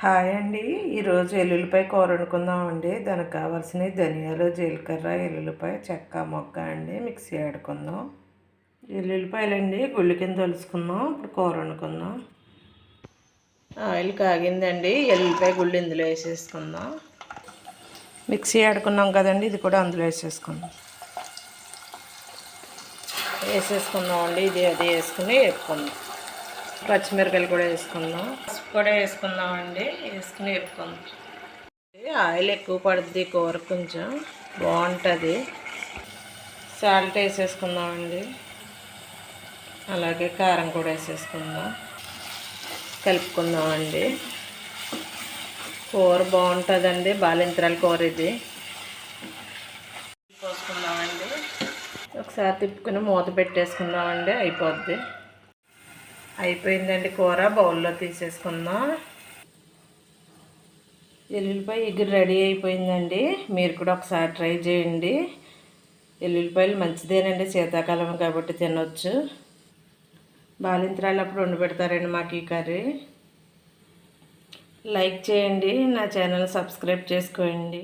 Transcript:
Hi అండి. ఈరోజు ఎల్లుల్లిపాయ కూర వండుకుందామండి దానికి కావాల్సినవి ధనియాలు జీలకర్ర ఎల్లుల్లిపాయ చెక్క మొక్క అండి. మిక్సీ ఆడుకుందాం. ఎల్లుల్లిపాయలండి గుళ్ళు కింద తలుసుకుందాం ఇప్పుడు కూర వండుకుందాం. ఆయిల్ కాగిందండి. ఎల్లుల్లిపాయ గుళ్ళు ఇందులో వేసేసుకుందాం. మిక్సీ ఆడుకున్నాం కదండి ఇది కూడా అందులో వేసేసుకుందాం. వేసేసుకుందాం అండి ఇది అది వేసుకుని వేపుకుందాం. పచ్చిమిరపకాయలు కూడా వేసుకుందాం. పసుపు కూడా వేసుకుందాం అండి వేసుకుని వేపుకుందాం. ఆయిల్ ఎక్కువ పడుద్ది కూర కొంచెం. బాగుంటుంది. సాల్ట్ వేసేసుకుందాం అండి అలాగే కారం కూడా వేసేసుకుందాం. కలుపుకుందాం అండి కూర బాగుంటుందండి. బాలింతరాల కూర ఇది. పోసుకుందామండి ఒకసారి తిప్పుకుని మూత పెట్టేసుకుందామండి. అయిపోద్ది. అయిపోయిందండి కూర. బౌల్లో తీసేసుకుందాం. ఎల్లుల్లిపాయ ఎగురు రెడీ అయిపోయిందండి. మీరు కూడా ఒకసారి ట్రై చేయండి. ఎల్లుల్లిపాయలు మంచిదేనండి. శీతాకాలం కాబట్టి తినొచ్చు. బాలింతరాలు అప్పుడు వండి పెడతారండి మాకు ఈ కర్రీ. లైక్ చేయండి. నా ఛానల్ సబ్స్క్రైబ్ చేసుకోండి.